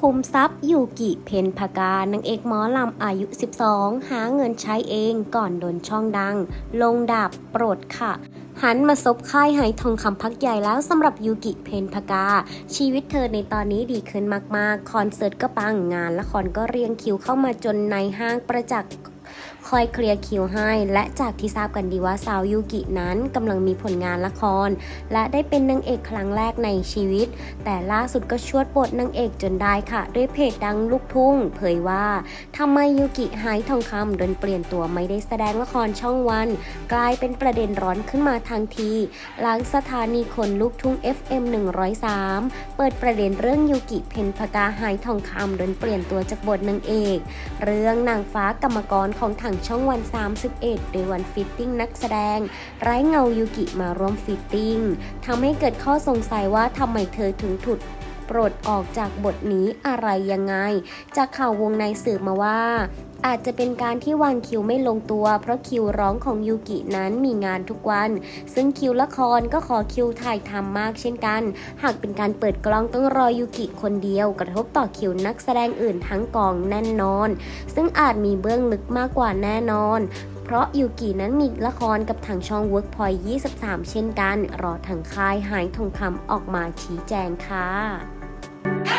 คุมทรัพย์ยูกิเพนพกานางเอกหมอลำอายุ 12 หาเงินใช้เองก่อนโดนช่องดัง ลงดาบโปรดค่ะหันมาซบค่ายหายทองคำพักใหญ่แล้วสำหรับยูกิเพนพกา ชีวิตเธอในตอนนี้ดีขึ้นมากๆ คอนเสิร์ตก็ปังงานละครก็เรียงคิวเข้ามาจนในห้างประจักษ์ คอยเคลียร์คิวให้ และจากที่ทราบกันดีว่าสาวยูกินั้นกำลังมีผลงานละคร และได้เป็นนางเอกครั้งแรกในชีวิต แต่ล่าสุดก็ชวดบทนางเอกจนได้ค่ะ ด้วยเพจดังลูกทุ่ง เผยว่าทำไมยูกิหายทองคำโดนเปลี่ยนตัวไม่ได้แสดงละครช่องวัน กลายเป็นประเด็นร้อนขึ้นมาทันทีหลังสถานีคนลูกทุ่ง FM 103 เปิดประเด็นเรื่องยูกิเพนพกาหายทองคำโดนเปลี่ยนตัวจากบทนางเอก เรื่องนางฟ้ากรรมกรของถังช่องวัน 31 โดยวันฟิตติ้งนักแสดง ไร้เงายูกิมาร่วมฟิตติ้งทำให้เกิดข้อสงสัยว่าทำไมเธอถึงถูกปลดออกจากบทนี้อะไรยังไง จากข่าววงในสืบมาว่าอาจจะเป็นการที่วางคิวไม่ลงตัว เพราะคิวร้องของยูกินั้นมีงานทุกวัน ซึ่งคิวละครก็ขอคิวถ่ายทำมากเช่นกัน หากเป็นการเปิดกล้องต้องรอยูกิคนเดียว กระทบต่อคิวนักแสดงอื่นทั้งกองแน่นอน ซึ่งอาจมีเบื้องลึกมากกว่าแน่นอนเพราะยูกินั้นมีละครกับทางช่อง Workpoint 23 เช่นกัน รอทางค่ายหายทองคำออกมาชี้แจงค่ะ